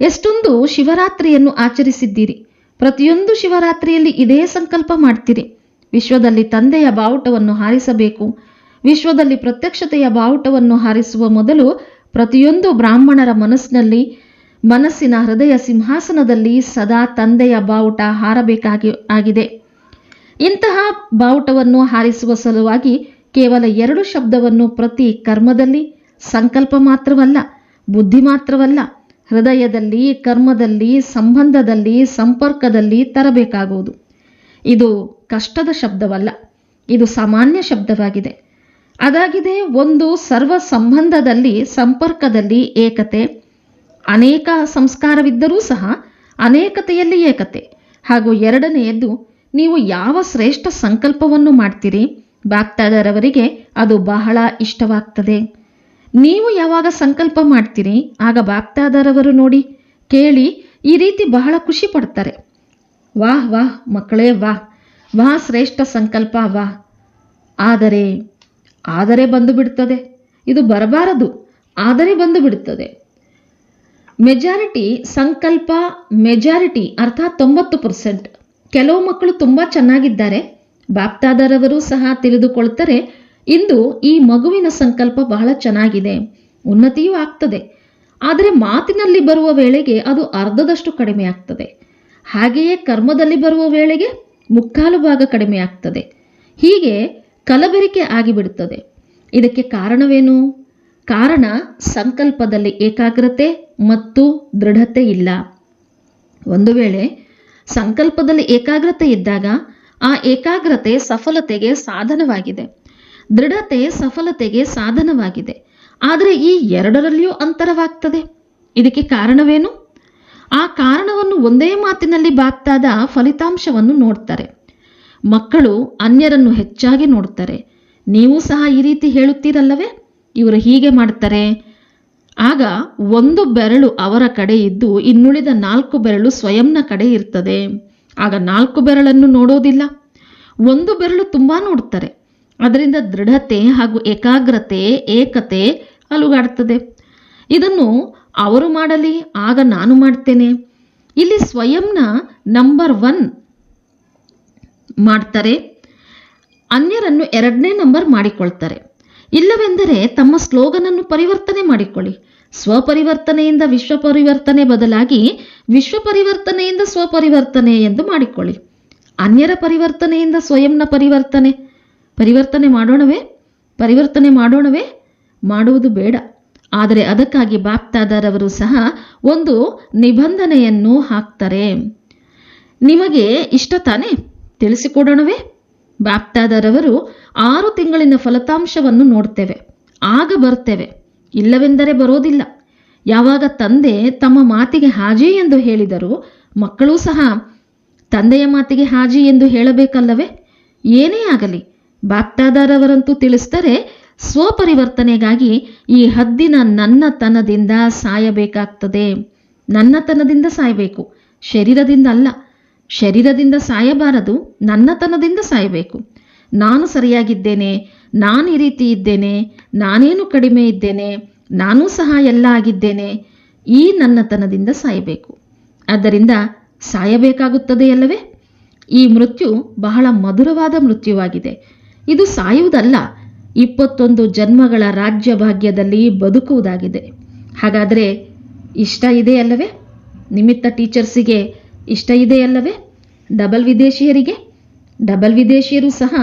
ಎಷ್ಟೊಂದು ಶಿವರಾತ್ರಿಯನ್ನು ಆಚರಿಸಿದ್ದೀರಿ. ಪ್ರತಿಯೊಂದು ಶಿವರಾತ್ರಿಯಲ್ಲಿ ಇದೇ ಸಂಕಲ್ಪ ಮಾಡ್ತೀರಿ. ವಿಶ್ವದಲ್ಲಿ ತಂದೆಯ ಬಾವುಟವನ್ನು ಹಾರಿಸಬೇಕು. ವಿಶ್ವದಲ್ಲಿ ಪ್ರತ್ಯಕ್ಷತೆಯ ಬಾವುಟವನ್ನು ಹಾರಿಸುವ ಮೊದಲು ಪ್ರತಿಯೊಂದು ಬ್ರಾಹ್ಮಣರ ಮನಸ್ಸಿನಲ್ಲಿ, ಮನಸ್ಸಿನ ಹೃದಯ ಸಿಂಹಾಸನದಲ್ಲಿ ಸದಾ ತಂದೆಯ ಬಾವುಟ ಹಾರಬೇಕಾಗಿ ಆಗಿದೆ. ಇಂತಹ ಬಾವುಟವನ್ನು ಹಾರಿಸುವ ಸಲುವಾಗಿ ಕೇವಲ ಎರಡು ಶಬ್ದವನ್ನು ಪ್ರತಿ ಕರ್ಮದಲ್ಲಿ, ಸಂಕಲ್ಪ ಮಾತ್ರವಲ್ಲ, ಬುದ್ಧಿ ಮಾತ್ರವಲ್ಲ, ಹೃದಯದಲ್ಲಿ, ಕರ್ಮದಲ್ಲಿ, ಸಂಬಂಧದಲ್ಲಿ, ಸಂಪರ್ಕದಲ್ಲಿ ತರಬೇಕಾಗುವುದು. ಇದು ಕಷ್ಟದ ಶಬ್ದವಲ್ಲ, ಇದು ಸಾಮಾನ್ಯ ಶಬ್ದವಾಗಿದೆ. ಅದಾಗಿದೆ, ಒಂದು ಸರ್ವ ಸಂಬಂಧದಲ್ಲಿ, ಸಂಪರ್ಕದಲ್ಲಿ ಏಕತೆ. ಅನೇಕ ಸಂಸ್ಕಾರವಿದ್ದರೂ ಸಹ ಅನೇಕತೆಯಲ್ಲಿ ಏಕತೆ. ಹಾಗೂ ಎರಡನೆಯದ್ದು, ನೀವು ಯಾವ ಶ್ರೇಷ್ಠ ಸಂಕಲ್ಪವನ್ನು ಮಾಡ್ತೀರಿ? ಬಾಗ್ತಾದರವರಿಗೆ ಅದು ಬಹಳ ಇಷ್ಟವಾಗ್ತದೆ. ನೀವು ಯಾವಾಗ ಸಂಕಲ್ಪ ಮಾಡ್ತೀರಿ? ಆಗ ಬಾಗ್ತಾದರವರು ನೋಡಿ, ಕೇಳಿ, ಈ ರೀತಿ ಬಹಳ ಖುಷಿ ಪಡ್ತಾರೆ. ವಾಹ್ ವಾಹ್, ಮಕ್ಕಳೇ, ವಾಹ್ ವಾಹ್, ಶ್ರೇಷ್ಠ ಸಂಕಲ್ಪ, ವಾಹ್. ಆದರೆ ಆದರೆ ಬಂದು ಬಿಡ್ತದೆ ಇದು ಬರಬಾರದು, ಆದರೆ ಬಂದು ಬಿಡುತ್ತದೆ. ಮೆಜಾರಿಟಿ ಸಂಕಲ್ಪ, ಮೆಜಾರಿಟಿ ಅರ್ಥಾತ್ ತೊಂಬತ್ತು ಪರ್ಸೆಂಟ್. ಕೆಲವು ಮಕ್ಕಳು ತುಂಬ ಚೆನ್ನಾಗಿದ್ದಾರೆ. ಬಾಪ್ತಾದರವರು ಸಹ ತಿಳಿದುಕೊಳ್ತಾರೆ, ಇಂದು ಈ ಮಗುವಿನ ಸಂಕಲ್ಪ ಬಹಳ ಚೆನ್ನಾಗಿದೆ. ಉನ್ನತಿಯೂ ಆಗ್ತದೆ. ಆದರೆ ಮಾತಿನಲ್ಲಿ ಬರುವ ವೇಳೆಗೆ ಅದು ಅರ್ಧದಷ್ಟು ಕಡಿಮೆ ಆಗ್ತದೆ. ಹಾಗೆಯೇ ಕರ್ಮದಲ್ಲಿ ಬರುವ ವೇಳೆಗೆ ಮುಕ್ಕಾಲು ಭಾಗ ಕಡಿಮೆ ಆಗ್ತದೆ. ಹೀಗೆ ಕಲಬೆರಿಕೆ ಆಗಿಬಿಡುತ್ತದೆ. ಇದಕ್ಕೆ ಕಾರಣವೇನು? ಕಾರಣ ಸಂಕಲ್ಪದಲ್ಲಿ ಏಕಾಗ್ರತೆ ಮತ್ತು ದೃಢತೆ ಇಲ್ಲ. ಒಂದು ವೇಳೆ ಸಂಕಲ್ಪದಲ್ಲಿ ಏಕಾಗ್ರತೆ ಇದ್ದಾಗ ಆ ಏಕಾಗ್ರತೆ ಸಫಲತೆಗೆ ಸಾಧನವಾಗಿದೆ. ದೃಢತೆ ಸಫಲತೆಗೆ ಸಾಧನವಾಗಿದೆ. ಆದರೆ ಈ ಎರಡರಲ್ಲಿಯೂ ಅಂತರವಾಗ್ತದೆ. ಇದಕ್ಕೆ ಕಾರಣವೇನು? ಆ ಕಾರಣವನ್ನು ಒಂದೇ ಮಾತಿನಲ್ಲಿ ಬಾಪ್ತಾದ ಫಲಿತಾಂಶವನ್ನು ನೋಡ್ತಾರೆ. ಮಕ್ಕಳು ಅನ್ಯರನ್ನು ಹೆಚ್ಚಾಗಿ ನೋಡುತ್ತಾರೆ. ನೀವು ಸಹ ಈ ರೀತಿ ಹೇಳುತ್ತೀರಲ್ಲವೇ? ಇವರು ಹೀಗೆ ಮಾಡ್ತಾರೆ ಆಗ ಒಂದು ಬೆರಳು ಅವರ ಕಡೆ ಇದ್ದು ಇನ್ನುಳಿದ ನಾಲ್ಕು ಬೆರಳು ಸ್ವಯಂನ ಕಡೆ ಇರ್ತದೆ. ಆಗ ನಾಲ್ಕು ಬೆರಳನ್ನು ನೋಡೋದಿಲ್ಲ. ಒಂದು ಬೆರಳು ತುಂಬ ನೋಡ್ತಾರೆ ಅದರಿಂದ ದೃಢತೆ ಹಾಗೂ ಏಕಾಗ್ರತೆ, ಏಕತೆ ಅಲುಗಾಡ್ತದೆ. ಇದನ್ನು ಅವರು ಮಾಡಲಿ, ಆಗ ನಾನು ಮಾಡ್ತೇನೆ. ಇಲ್ಲಿ ಸ್ವಯಂನ ನಂಬರ್ ಒನ್ ಮಾಡ್ತಾರೆ. ಅನ್ಯರನ್ನು ಎರಡನೇ ನಂಬರ್ ಮಾಡಿಕೊಳ್ತಾರೆ. ಇಲ್ಲವೆಂದರೆ ತಮ್ಮ ಸ್ಲೋಗನನ್ನು ಪರಿವರ್ತನೆ ಮಾಡಿಕೊಳ್ಳಿ. ಸ್ವಪರಿವರ್ತನೆಯಿಂದ ವಿಶ್ವ ಪರಿವರ್ತನೆ ಬದಲಾಗಿ ವಿಶ್ವ ಪರಿವರ್ತನೆಯಿಂದ ಸ್ವಪರಿವರ್ತನೆ ಎಂದು ಮಾಡಿಕೊಳ್ಳಿ. ಅನ್ಯರ ಪರಿವರ್ತನೆಯಿಂದ ಸ್ವಯಂನ ಪರಿವರ್ತನೆ. ಪರಿವರ್ತನೆ ಮಾಡೋಣವೇ? ಪರಿವರ್ತನೆ ಮಾಡೋಣವೇ? ಮಾಡುವುದು ಬೇಡ. ಆದರೆ ಅದಕ್ಕಾಗಿ ಬಾಪ್ತಾದರವರು ಸಹ ಒಂದು ನಿಬಂಧನೆಯನ್ನು ಹಾಕ್ತಾರೆ. ನಿಮಗೆ ಇಷ್ಟ ತಾನೇ? ತಿಳಿಸಿಕೊಡೋಣವೇ? ಬಾಪ್ತಾದರವರು ಆರು ತಿಂಗಳಿನ ಫಲಿತಾಂಶವನ್ನು ನೋಡ್ತೇವೆ, ಆಗ ಬರ್ತೇವೆ. ಇಲ್ಲವೆಂದರೆ ಬರೋದಿಲ್ಲ. ಯಾವಾಗ ತಂದೆ ತಮ್ಮ ಮಾತಿಗೆ ಹಾಜಿ ಎಂದು ಹೇಳಿದರು ಮಕ್ಕಳೂ ಸಹ ತಂದೆಯ ಮಾತಿಗೆ ಹಾಜಿ ಎಂದು ಹೇಳಬೇಕಲ್ಲವೇ? ಏನೇ ಆಗಲಿ ಬಾಪ್ತಾದಾರವರಂತೂ ತಿಳಿಸ್ತಾರೆ ಸ್ವಪರಿವರ್ತನೆಗಾಗಿ ಈ ಹದ್ದಿನ ನನ್ನತನದಿಂದ ಸಾಯಬೇಕಾಗ್ತದೆ. ನನ್ನತನದಿಂದ ಸಾಯಬೇಕು. ಶರೀರದಿಂದ ಅಲ್ಲ. ಶರೀರದಿಂದ ಸಾಯಬಾರದು, ನನ್ನತನದಿಂದ ಸಾಯಬೇಕು. ನಾನು ಸರಿಯಾಗಿದ್ದೇನೆ, ನಾನು ಈ ರೀತಿ ಇದ್ದೇನೆ, ನಾನೇನು ಕಡಿಮೆ ಇದ್ದೇನೆ, ನಾನೂ ಸಹ ಎಲ್ಲ ಆಗಿದ್ದೇನೆ, ಈ ನನ್ನತನದಿಂದ ಸಾಯಬೇಕು. ಆದ್ದರಿಂದ ಸಾಯಬೇಕಾಗುತ್ತದೆಯಲ್ಲವೇ ಈ ಮೃತ್ಯು ಬಹಳ ಮಧುರವಾದ ಮೃತ್ಯುವಾಗಿದೆ. ಇದು ಸಾಯುವುದಲ್ಲ, ಇಪ್ಪತ್ತೊಂದು ಜನ್ಮಗಳ ರಾಜ್ಯ ಭಾಗ್ಯದಲ್ಲಿ ಬದುಕುವುದಾಗಿದೆ. ಹಾಗಾದರೆ ಇಷ್ಟ ಇದೆಯಲ್ಲವೇ ನಿಮಿತ್ತ ಟೀಚರ್ಸಿಗೆ ಇಷ್ಟ ಇದೆಯಲ್ಲವೇ ಡಬಲ್ ವಿದೇಶಿಯರಿಗೆ? ಡಬಲ್ ವಿದೇಶಿಯರು ಸಹ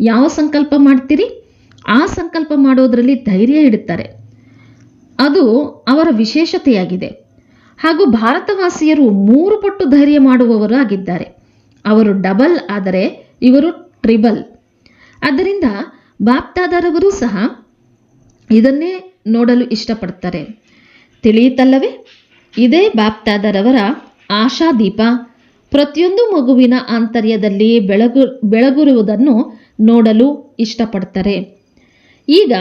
ಯಾವ ಸಂಕಲ್ಪ ಮಾಡ್ತೀರಿ? ಆ ಸಂಕಲ್ಪ ಮಾಡೋದರಲ್ಲಿ ಧೈರ್ಯ ಇಡುತ್ತಾರೆ. ಅದು ಅವರ ವಿಶೇಷತೆಯಾಗಿದೆ. ಹಾಗೂ ಭಾರತವಾಸಿಯರು ಮೂರು ಪಟ್ಟು ಧೈರ್ಯ ಮಾಡುವವರು ಆಗಿದ್ದಾರೆ. ಅವರು ಡಬಲ್ ಆದರೆ ಇವರು ಟ್ರಿಬಲ್. ಆದ್ದರಿಂದ ಬಾಪ್ತಾದರವರು ಸಹ ಇದನ್ನೇ ನೋಡಲು ಇಷ್ಟಪಡ್ತಾರೆ. ತಿಳಿಯುತ್ತಲ್ಲವೇ ಇದೇ ಬಾಪ್ತಾದರವರ ಆಶಾದೀಪ, ಪ್ರತಿಯೊಂದು ಮಗುವಿನ ಆಂತರ್ಯದಲ್ಲಿ ಬೆಳಗು, ಬೆಳಗುರುವುದನ್ನು ನೋಡಲು ಇಷ್ಟಪಡ್ತಾರೆ. ಈಗ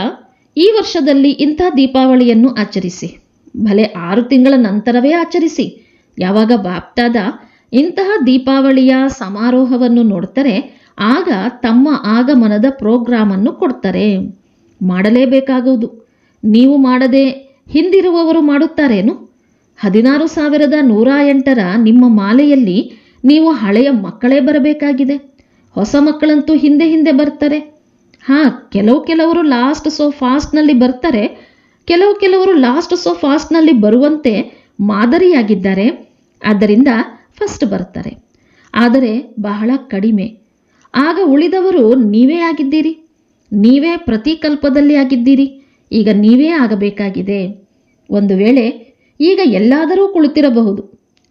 ಈ ವರ್ಷದಲ್ಲಿ ಇಂಥ ದೀಪಾವಳಿಯನ್ನು ಆಚರಿಸಿ. ಭಲೆ ಆರು ತಿಂಗಳ ನಂತರವೇ ಆಚರಿಸಿ. ಯಾವಾಗ ಬಾಪ್ತಾದ ಇಂತಹ ದೀಪಾವಳಿಯ ಸಮಾರೋಹವನ್ನು ನೋಡ್ತಾರೆ, ಆಗ ತಮ್ಮ ಆಗಮನದ ಪ್ರೋಗ್ರಾಮನ್ನು ಕೊಡ್ತಾರೆ. ಮಾಡಲೇಬೇಕಾಗುವುದು. ನೀವು ಮಾಡದೆ ಹಿಂದಿರುವವರು ಮಾಡುತ್ತಾರೇನು? ಹದಿನಾರು ಸಾವಿರದ ನೂರ ಎಂಟರ ನಿಮ್ಮ ಮಾಲೆಯಲ್ಲಿ ನೀವು ಹಳೆಯ ಮಕ್ಕಳೇ ಬರಬೇಕಾಗಿದೆ. ಹೊಸ ಮಕ್ಕಳಂತೂ ಹಿಂದೆ ಹಿಂದೆ ಬರ್ತಾರೆ. ಹಾ, ಕೆಲವು ಕೆಲವರು ಲಾಸ್ಟ್ ಸೋ ಫಾಸ್ಟ್ನಲ್ಲಿ ಬರ್ತಾರೆ. ಕೆಲವು ಕೆಲವರು ಲಾಸ್ಟ್ ಸೋ ಫಾಸ್ಟ್ನಲ್ಲಿ ಬರುವಂತೆ ಮಾದರಿಯಾಗಿದ್ದಾರೆ. ಆದ್ದರಿಂದ ಫಸ್ಟ್ ಬರ್ತಾರೆ. ಆದರೆ ಬಹಳ ಕಡಿಮೆ. ಆಗ ಉಳಿದವರು ನೀವೇ ಆಗಿದ್ದೀರಿ. ನೀವೇ ಪ್ರತಿಕಲ್ಪದಲ್ಲಿ ಆಗಿದ್ದೀರಿ. ಈಗ ನೀವೇ ಆಗಬೇಕಾಗಿದೆ. ಒಂದು ವೇಳೆ ಈಗ ಎಲ್ಲಾದರೂ ಕುಳಿತಿರಬಹುದು.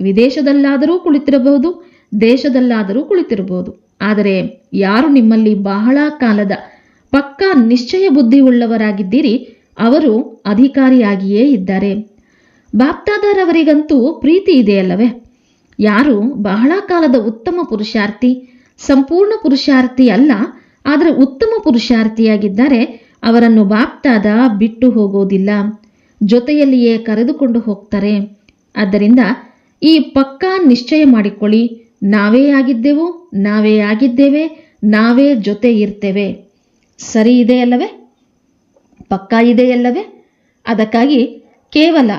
ವಿದೇಶದಲ್ಲಾದರೂ ಕುಳಿತಿರಬಹುದು, ದೇಶದಲ್ಲಾದರೂ ಕುಳಿತಿರಬಹುದು. ಆದರೆ ಯಾರು ನಿಮ್ಮಲ್ಲಿ ಬಹಳ ಕಾಲದ ಪಕ್ಕಾ ನಿಶ್ಚಯ ಬುದ್ಧಿ ಉಳ್ಳವರಾಗಿದ್ದೀರಿ ಅವರು ಅಧಿಕಾರಿಯಾಗಿಯೇ ಇದ್ದಾರೆ. ಬಾಪ್ತಾದರವರಿಗಂತೂ ಪ್ರೀತಿ ಇದೆಯಲ್ಲವೇ? ಯಾರು ಬಹಳ ಕಾಲದ ಉತ್ತಮ ಪುರುಷಾರ್ಥಿ, ಸಂಪೂರ್ಣ ಪುರುಷಾರ್ಥಿ ಅಲ್ಲ, ಆದರೆ ಉತ್ತಮ ಪುರುಷಾರ್ಥಿಯಾಗಿದ್ದಾರೆ, ಅವರನ್ನು ಬಾಪ್ತಾದ ಬಿಟ್ಟು ಹೋಗೋದಿಲ್ಲ. ಜೊತೆಯಲ್ಲಿಯೇ ಕರೆದುಕೊಂಡು ಹೋಗ್ತಾರೆ. ಆದ್ದರಿಂದ ಈ ಪಕ್ಕಾ ನಿಶ್ಚಯ ಮಾಡಿಕೊಳ್ಳಿ. ನಾವೇ ಆಗಿದ್ದೆವು, ನಾವೇ ಆಗಿದ್ದೇವೆ, ನಾವೇ ಜೊತೆ ಇರ್ತೇವೆ. ಸರಿ ಇದೆಯಲ್ಲವೇ ಪಕ್ಕಾ ಇದೆಯಲ್ಲವೇ ಅದಕ್ಕಾಗಿ ಕೇವಲ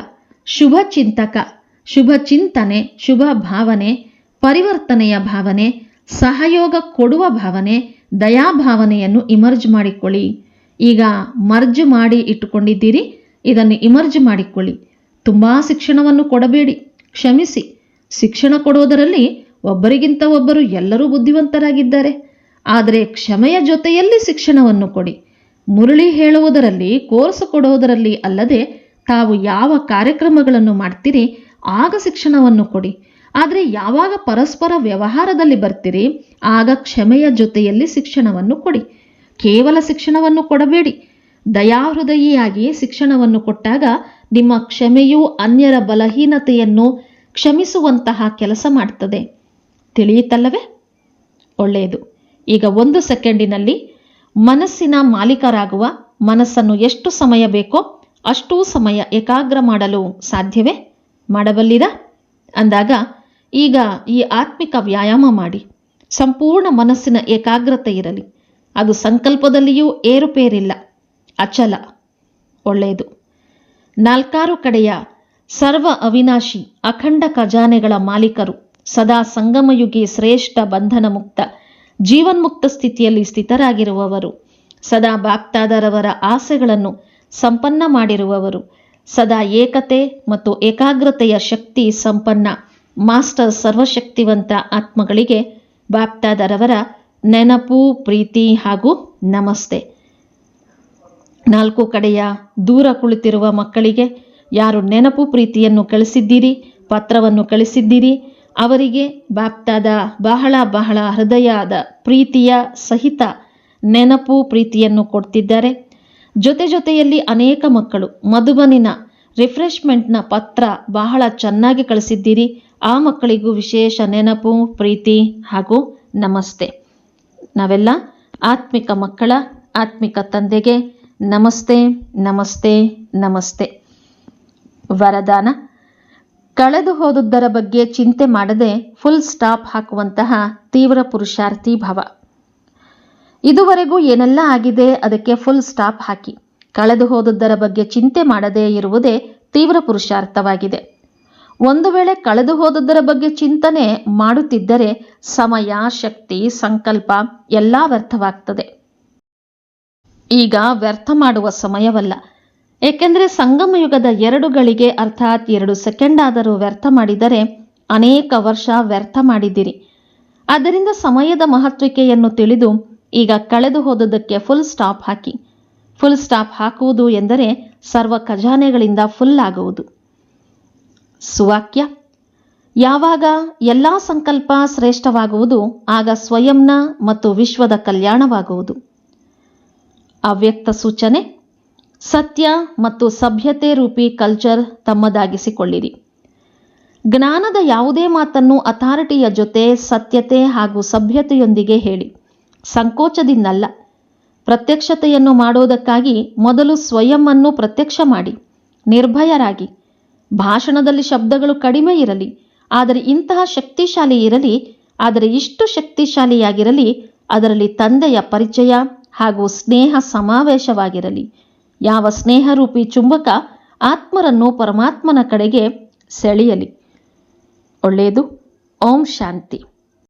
ಶುಭ ಚಿಂತಕ, ಶುಭ ಚಿಂತನೆ, ಶುಭ ಭಾವನೆ, ಪರಿವರ್ತನೆಯ ಭಾವನೆ, ಸಹಯೋಗ ಕೊಡುವ ಭಾವನೆ, ದಯಾಭಾವನೆಯನ್ನು ಇಮರ್ಜ್ ಮಾಡಿಕೊಳ್ಳಿ. ಈಗ ಮರ್ಜ್ ಮಾಡಿ ಇಟ್ಟುಕೊಂಡಿದ್ದೀರಿ. ಇದನ್ನು ಇಮರ್ಜ್ ಮಾಡಿಕೊಳ್ಳಿ. ತುಂಬ ಶಿಕ್ಷಣವನ್ನು ಕೊಡಬೇಡಿ. ಕ್ಷಮಿಸಿ. ಶಿಕ್ಷಣ ಕೊಡೋದರಲ್ಲಿ ಒಬ್ಬರಿಗಿಂತ ಒಬ್ಬರು ಎಲ್ಲರೂ ಬುದ್ಧಿವಂತರಾಗಿದ್ದಾರೆ. ಆದರೆ ಕ್ಷಮೆಯ ಜೊತೆಯಲ್ಲಿ ಶಿಕ್ಷಣವನ್ನು ಕೊಡಿ. ಮುರಳಿ ಹೇಳುವುದರಲ್ಲಿ, ಕೋರ್ಸ್ ಕೊಡುವುದರಲ್ಲಿ ಅಲ್ಲದೆ ತಾವು ಯಾವ ಕಾರ್ಯಕ್ರಮಗಳನ್ನು ಮಾಡ್ತೀರಿ, ಆಗ ಶಿಕ್ಷಣವನ್ನು ಕೊಡಿ. ಆದರೆ ಯಾವಾಗ ಪರಸ್ಪರ ವ್ಯವಹಾರದಲ್ಲಿ ಬರ್ತೀರಿ, ಆಗ ಕ್ಷಮೆಯ ಜೊತೆಯಲ್ಲಿ ಶಿಕ್ಷಣವನ್ನು ಕೊಡಿ. ಕೇವಲ ಶಿಕ್ಷಣವನ್ನು ಕೊಡಬೇಡಿ. ದಯಾಹೃದಯಿಯಾಗಿ ಶಿಕ್ಷಣವನ್ನು ಕೊಟ್ಟಾಗ ನಿಮ್ಮ ಕ್ಷಮೆಯು ಅನ್ಯರ ಬಲಹೀನತೆಯನ್ನು ಕ್ಷಮಿಸುವಂತಹ ಕೆಲಸ ಮಾಡ್ತದೆ. ತಿಳಿಯಿತಲ್ಲವೇ ಒಳ್ಳೆಯದು. ಈಗ ಒಂದು ಸೆಕೆಂಡಿನಲ್ಲಿ ಮನಸ್ಸಿನ ಮಾಲೀಕರಾಗುವ ಮನಸ್ಸನ್ನು ಎಷ್ಟು ಸಮಯ ಬೇಕೋ ಅಷ್ಟೂ ಸಮಯ ಏಕಾಗ್ರ ಮಾಡಲು ಸಾಧ್ಯವೇ? ಮಾಡಬಲ್ಲಿರಾ? ಅಂದಾಗ ಈಗ ಈ ಆತ್ಮಿಕ ವ್ಯಾಯಾಮ ಮಾಡಿ. ಸಂಪೂರ್ಣ ಮನಸ್ಸಿನ ಏಕಾಗ್ರತೆ ಇರಲಿ. ಅದು ಸಂಕಲ್ಪದಲ್ಲಿಯೂ ಏರುಪೇರಿಲ್ಲ. ಅಚಲ, ಒಳ್ಳೆಯದು. ನಾಲ್ಕಾರು ಕಡೆಯ ಸರ್ವ ಅವಿನಾಶಿ ಅಖಂಡ ಖಜಾನೆಗಳ ಮಾಲೀಕರು ಸದಾ ಸಂಗಮಯುಗಿ ಶ್ರೇಷ್ಠ ಬಂಧನ ಮುಕ್ತ ಜೀವನ್ಮುಕ್ತ ಸ್ಥಿತಿಯಲ್ಲಿ ಸ್ಥಿತರಾಗಿರುವವರು. ಸದಾ ಬಾಪ್ತಾದರವರ ಆಸೆಗಳನ್ನು ಸಂಪನ್ನ ಮಾಡಿರುವವರು. ಸದಾ ಏಕತೆ ಮತ್ತು ಏಕಾಗ್ರತೆಯ ಶಕ್ತಿ ಸಂಪನ್ನ ಮಾಸ್ಟರ್ ಸರ್ವಶಕ್ತಿವಂತ ಆತ್ಮಗಳಿಗೆ ಬಾಪ್ತಾದರವರ ನೆನಪು, ಪ್ರೀತಿ ಹಾಗೂ ನಮಸ್ತೆ. ನಾಲ್ಕು ಕಡೆಯ ದೂರ ಕುಳಿತಿರುವ ಮಕ್ಕಳಿಗೆ, ಯಾರು ನೆನಪು ಪ್ರೀತಿಯನ್ನು ಕಳಿಸಿದ್ದೀರಿ, ಪತ್ರವನ್ನು ಕಳಿಸಿದ್ದೀರಿ, ಅವರಿಗೆ ಬಾಪ್ತಾದ ಬಹಳ ಬಹಳ ಹೃದಯದ ಪ್ರೀತಿಯ ಸಹಿತ ನೆನಪು ಪ್ರೀತಿಯನ್ನು ಕೊಡ್ತಿದ್ದಾರೆ. ಜೊತೆ ಜೊತೆಯಲ್ಲಿ ಅನೇಕ ಮಕ್ಕಳು, ಮಧುಬನಿನ ರಿಫ್ರೆಶ್ಮೆಂಟ್ನ ಪತ್ರ ಬಹಳ ಚೆನ್ನಾಗಿ ಕಳಿಸಿದ್ದೀರಿ, ಆ ಮಕ್ಕಳಿಗೂ ವಿಶೇಷ ನೆನಪು, ಪ್ರೀತಿ ಹಾಗೂ ನಮಸ್ತೆ. ನಾವೆಲ್ಲ ಆತ್ಮಿಕ ಮಕ್ಕಳ, ಆತ್ಮಿಕ ತಂದೆಗೆ ನಮಸ್ತೆ ನಮಸ್ತೆ ನಮಸ್ತೆ. ವರದಾನ. ಕಳೆದು ಹೋದುದರ ಬಗ್ಗೆ ಚಿಂತೆ ಮಾಡದೆ ಫುಲ್ ಸ್ಟಾಪ್ ಹಾಕುವಂತಹ ತೀವ್ರ ಪುರುಷಾರ್ಥಿ ಭಾವ. ಇದುವರೆಗೂ ಏನೆಲ್ಲ ಆಗಿದೆ ಅದಕ್ಕೆ ಫುಲ್ ಸ್ಟಾಪ್ ಹಾಕಿ. ಕಳೆದು ಹೋದುದರ ಬಗ್ಗೆ ಚಿಂತೆ ಮಾಡದೇ ಇರುವುದೇ ತೀವ್ರ ಪುರುಷಾರ್ಥವಾಗಿದೆ. ಒಂದು ವೇಳೆ ಕಳೆದು ಹೋದುದರ ಬಗ್ಗೆ ಚಿಂತನೆ ಮಾಡುತ್ತಿದ್ದರೆ ಸಮಯ, ಶಕ್ತಿ, ಸಂಕಲ್ಪ ಎಲ್ಲ ವ್ಯರ್ಥವಾಗ್ತದೆ. ಈಗ ವ್ಯರ್ಥ ಮಾಡುವ ಸಮಯವಲ್ಲ. ಏಕೆಂದರೆ ಸಂಗಮ ಯುಗದ ಎರಡು ಗಳಿಗೆ ಅರ್ಥಾತ್ ಎರಡು ಸೆಕೆಂಡ್ ಆದರೂ ವ್ಯರ್ಥ ಮಾಡಿದರೆ ಅನೇಕ ವರ್ಷ ವ್ಯರ್ಥ ಮಾಡಿದ್ದೀರಿ. ಆದ್ದರಿಂದ ಸಮಯದ ಮಹತ್ವಿಕೆಯನ್ನು ತಿಳಿದು ಈಗ ಕಳೆದು ಹೋದದಕ್ಕೆ ಫುಲ್ ಸ್ಟಾಪ್ ಹಾಕಿ. ಫುಲ್ ಸ್ಟಾಪ್ ಹಾಕುವುದು ಎಂದರೆ ಸರ್ವ ಖಜಾನೆಗಳಿಂದ ಫುಲ್ ಆಗುವುದು. ಸುವಾಕ್ಯ. ಯಾವಾಗ ಎಲ್ಲ ಸಂಕಲ್ಪ ಶ್ರೇಷ್ಠವಾಗುವುದು, ಆಗ ಸ್ವಯಂನ ಮತ್ತು ವಿಶ್ವದ ಕಲ್ಯಾಣವಾಗುವುದು. ಅವ್ಯಕ್ತ ಸೂಚನೆ, ಸತ್ಯ ಮತ್ತು ಸಭ್ಯತೆ ರೂಪಿ ಕಲ್ಚರ್ ತಮ್ಮದಾಗಿಸಿಕೊಳ್ಳಿರಿ. ಜ್ಞಾನದ ಯಾವುದೇ ಮಾತನ್ನು ಅಥಾರಿಟಿಯ ಜೊತೆ ಸತ್ಯತೆ ಹಾಗೂ ಸಭ್ಯತೆಯೊಂದಿಗೆ ಹೇಳಿ. ಸಂಕೋಚದಿಂದಲ್ಲ. ಪ್ರತ್ಯಕ್ಷತೆಯನ್ನು ಮಾಡುವುದಕ್ಕಾಗಿ ಮೊದಲು ಸ್ವಯಂವನ್ನು ಪ್ರತ್ಯಕ್ಷ ಮಾಡಿ. ನಿರ್ಭಯರಾಗಿ. ಭಾಷಣದಲ್ಲಿ ಶಬ್ದಗಳು ಕಡಿಮೆ ಇರಲಿ, ಆದರೆ ಇಂತಹ ಶಕ್ತಿಶಾಲಿ ಇರಲಿ, ಆದರೆ ಇಷ್ಟು ಶಕ್ತಿಶಾಲಿಯಾಗಿರಲಿ, ಅದರಲ್ಲಿ ತಂದೆಯ ಪರಿಚಯ ಹಾಗೂ ಸ್ನೇಹ ಸಮಾವೇಶವಾಗಿರಲಿ. ಯಾವ ಸ್ನೇಹರೂಪಿ ಚುಂಬಕ ಆತ್ಮರನ್ನು ಪರಮಾತ್ಮನ ಕಡೆಗೆ ಸೆಳೆಯಲಿ. ಒಳ್ಳೆಯದು. ಓಂ ಶಾಂತಿ.